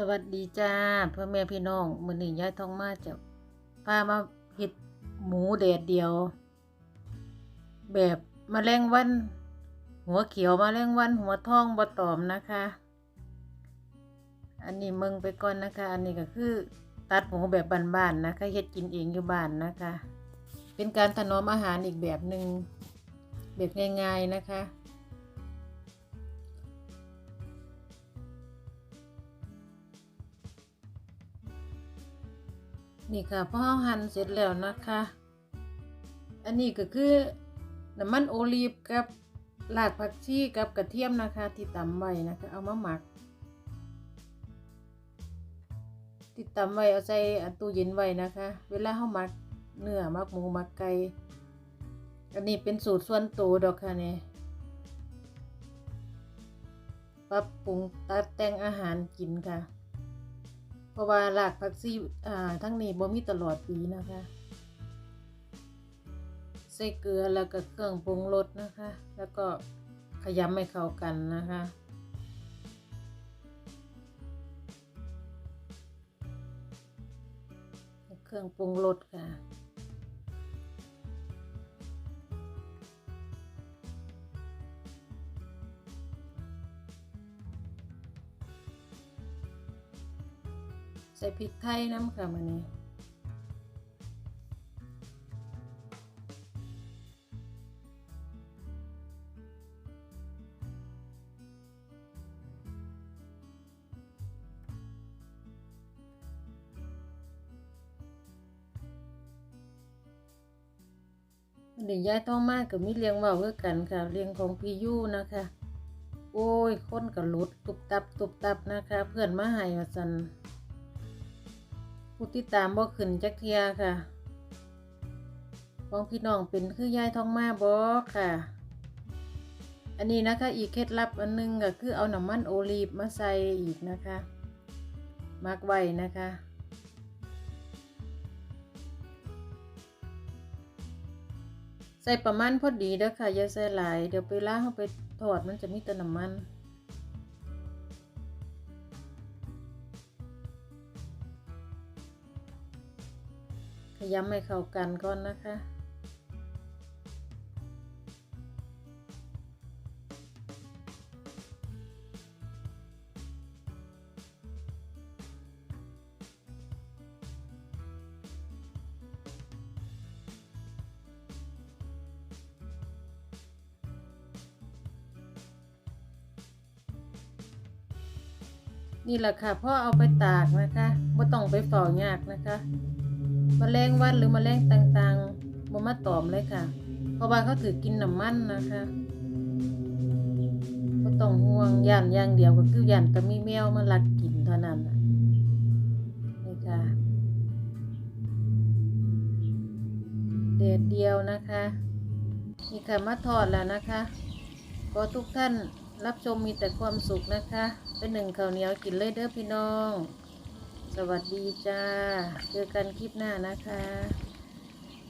สวัสดีจ้าพ่อแม่พี่น้องมื้อนี้ยายทองมาจะพามาเฮ็ดหมูแดดเดียว แบบมาแมลงวัน หัวเขียวมาแมลงวัน หัวทองบ่ตอมนะคะ อันนี้มึงไปก่อนนะคะ อันนี้ก็คือตัดหมูแบบบ้านๆนะคะเฮ็ดกินเองอยู่บ้านนะคะ เป็นการถนอมอาหารอีกแบบหนึ่งแบบง่าย ๆนะคะ นี่ค่ะพอเราหั่นเสร็จแล้วนะคะ อันนี้ก็คือน้ำมันโอลีฟกับรากผักชีกับกระเทียมนะคะ ที่ตำไว้นะคะ เอามาหมัก ติดตำไว้เอาใส่ตู้เย็นไว้นะคะ เวลาเขาหมักเนื้อหมักหมูหมักไก่อันนี้เป็นสูตรส่วนตัวดอกค่ะเนี่ยปรับปรุงตัดแต่งอาหารกินค่ะ เพราะว่าหลากพักชีอ่าทั้งนี้บ่มีตลอดปีนะคะ ใส่เกลือแล้วก็เครื่องปรุงรสนะคะ แล้วก็ขยำให้เข้ากันนะคะเครื่องปรุงรสค่ะ ใส่พริกไทยน้ำค่ะมันนี้เดี๋ยวยายต้องมากกับมิเลียงเว่าเพื่อกันค่ะเลียงของพี่ยู่นะคะ โอ้ยคนกับลุดตุบตับตุบตับนะคะ เพื่อนมาให้มาสัน ผู้ติดตามบ่ขึ้นจักเทียค่ะของพี่น้องเป็นคือยายทองมาบ่ค่ะ อันนี้นะคะอีกเคล็ดลับอันหนึงก็คือเอาน้ำมันโอลีฟมาใส่อีกนะคะมักไว้นะคะใส่ประมาณพอดีเด้อค่ะอย่าใส่หลาย เดี๋ยวไปล้างเอาไปทอดมันจะมีแต่น้ำมัน ขยำให้เข้ากันก่อนนะคะ นี่แหละค่ะพ่อเอาไปตากนะคะไม่ต้องไปเฝ้ายากนะคะ มแมลงวันหรือมแมลงต่างๆบ่มาตอมเลยค่ะ เพราะว่าเขาถือกินน้ำมันนะคะก็ต้องห่วงย่านอย่างเดียวก็คือย่านก็มีแมวมาลักกินเท่านั้นนี่ค่ะเด็ดเดียวนะคะนี่ค่ะมาทอดแล้วนะคะขอทุกท่านรับชมมีแต่ความสุขนะคะ เป็นหนึ่งข้าวเหนียวกินเลยเด้อพี่น้อง สวัสดีจ้า เจอกันคลิปหน้านะคะ